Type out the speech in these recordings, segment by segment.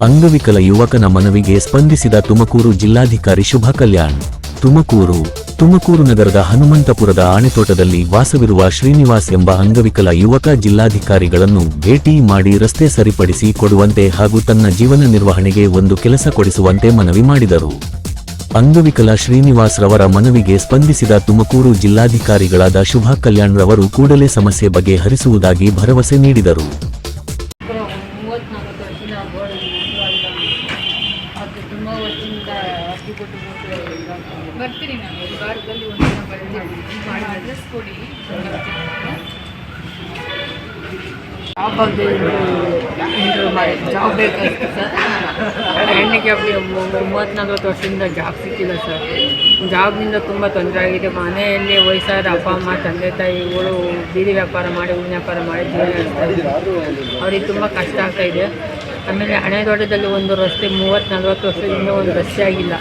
ಅಂಗವಿಕಲ ಯುವಕನ ಮನವಿಗೆ ಸ್ಪಂದಿಸಿದ ತುಮಕೂರು ಜಿಲ್ಲಾಧಿಕಾರಿ ಶುಭ ಕಲ್ಯಾಣ್. ತುಮಕೂರು ತುಮಕೂರು ನಗರದ ಹನುಮಂತಪುರದ ಆಣೆತೋಟದಲ್ಲಿ ವಾಸವಿರುವ ಶ್ರೀನಿವಾಸ್ ಎಂಬ ಅಂಗವಿಕಲ ಯುವಕ ಜಿಲ್ಲಾಧಿಕಾರಿಗಳನ್ನು ಭೇಟಿ ಮಾಡಿ ರಸ್ತೆ ಸರಿಪಡಿಸಿ ಕೊಡುವಂತೆ ಹಾಗೂ ತನ್ನ ಜೀವನ ನಿರ್ವಹಣೆಗೆ ಒಂದು ಕೆಲಸ ಕೊಡಿಸುವಂತೆ ಮನವಿ ಮಾಡಿದರು. ಅಂಗವಿಕಲ ಶ್ರೀನಿವಾಸ್ ರವರ ಮನವಿಗೆ ಸ್ಪಂದಿಸಿದ ತುಮಕೂರು ಜಿಲ್ಲಾಧಿಕಾರಿಗಳಾದ ಶುಭ ಕಲ್ಯಾಣ್ ರವರು ಕೂಡಲೇ ಸಮಸ್ಯೆ ಬಗೆಹರಿಸುವುದಾಗಿ ಭರವಸೆ ನೀಡಿದರು. ಮೂವತ್ತ್ನಾಲ್ಕು ವರ್ಷದಿಂದ ಬೋರ್ಡ್ ಅದು ತುಂಬ ವರ್ಷದಿಂದ ಅಕ್ಕಿ ಕೊಟ್ಟು ಬರ್ತೀನಿ ನಾನು. ಒಂದು ವಾರದಲ್ಲಿ ಒಂದು ದಿನ ಬರ್ತೀನಿ. ಮಾಡಿ ಅಡ್ರೆಸ್ ಕೊಡಿ. ಜಾಬ್ ಬಗ್ಗೆ ಇಂಟರ್ವ್ಯೂ ಮಾಡಿ. ಜಾಬ್ ಬೇಕಾಗಿತ್ತು ಸರ್ ಹೆಣ್ಣಿಗೆ ಮೂವತ್ತು ಮೂವತ್ತ್ನಾಲ್ಕು ವರ್ಷದಿಂದ ಜಾಬ್ ಸಿಕ್ಕಿಲ್ಲ ಸರ್. ಜಾಬ್ನಿಂದ ತುಂಬ ತೊಂದರೆ ಆಗಿದೆ. ಮನೆಯಲ್ಲಿ ವಯಸ್ಸಾದ ಅಪ್ಪ, ಅಮ್ಮ, ತಂದೆ ತಾಯಿಗಳು ಬೀದಿ ವ್ಯಾಪಾರ ಮಾಡಿ, ಹೂವಿನ ವ್ಯಾಪಾರ ಮಾಡಿ ಜೀವನ ಅವ್ರಿಗೆ ತುಂಬ ಕಷ್ಟ ಆಗ್ತಾಯಿದೆ ಆಮೇಲೆ ಹಣೆ ದೊಡ್ಡದಲ್ಲಿ ಒಂದು ರಸ್ತೆ ಮೂವತ್ತು ನಲ್ವತ್ತು ವರ್ಷದಿಂದ ಒಂದು ರಸ್ತೆ ಆಗಿಲ್ಲ.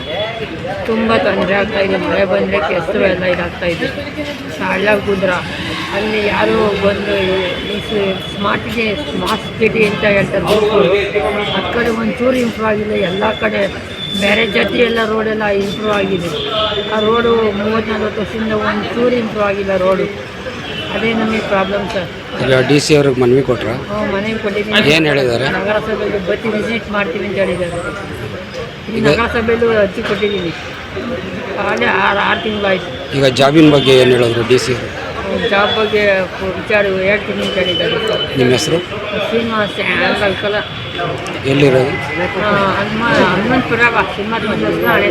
ತುಂಬ ತೊಂದರೆ ಆಗ್ತಾಯಿದೆ ಮಳೆ ಬಂದರೆ ಕೆಸರು ಎಲ್ಲ ಇದಾಗ್ತಾಯಿದೆ ಶಾಲೆ ಗುದ್ರ. ಅಲ್ಲಿ ಯಾರು ಬಂದು ಈ ಸ್ಮಾರ್ಟ್ಗೆ ಸ್ಮಾರ್ಟ್ ಸಿಟಿ ಅಂತ ಹೇಳ್ತಾರೆ. ಆ ಕಡೆ ಒಂಚೂರು ಇಂಪ್ರೂವ್ ಆಗಿಲ್ಲ ಎಲ್ಲ ಕಡೆ ಬೇರೆ ಜಾತಿ ಎಲ್ಲ ರೋಡೆಲ್ಲ ಇಂಪ್ರೂವ್ ಆಗಿದೆ. ಆ ರೋಡು ಮೂವತ್ತು ನಲ್ವತ್ತು ವರ್ಷದಿಂದ ಒಂಚೂರು ಇಂಪ್ರೂವ್ ಆಗಿಲ್ಲ ರೋಡು ಅದೇ ನಮಗೆ ಪ್ರಾಬ್ಲಮ್ ಸರ್ ಡಿ ಸಿ ಅವ್ರಿಗೆ ಮನವಿ ಕೊಟ್ಟರೆ ಮನವಿ ಕೊಟ್ಟಿದ್ದೀನಿ. ಏನು ಹೇಳಿದ್ದಾರೆ ನಗರಸಭೆಗೆ ಬತ್ತಿ ವಿಸಿಟ್ ಮಾಡ್ತೀವಿ ಅಂತ ಹೇಳಿದ್ದಾರೆ. ಈ ನಗರಸಭೆಯಲ್ಲೂ ಅರ್ಜಿ ಕೊಟ್ಟಿದ್ದೀನಿ. ಆಗಲೇ ಆರು ಆರು ತಿಂಗಳಾಯ್ತು ಈಗ ಜಾಬಿನ ಬಗ್ಗೆ ಏನು ಹೇಳಿದ್ರು ಡಿ ಸಿ ಅವರು? ಜಾಬ್ ಬಗ್ಗೆ ವಿಚಾರ ಹೇಳ್ತೀನಿ ಅಂತ ಹೇಳಿದ್ದಾರೆ. ನಿಮ್ಮ ಹೆಸರು? ಶ್ರೀನಿವಾಸ ಎಲ್ಲಿರೋದು? ಹನುಮ ಹನುಮಂತಪುರ ಶ್ರೀನಿವಾಸ ಹಳೆ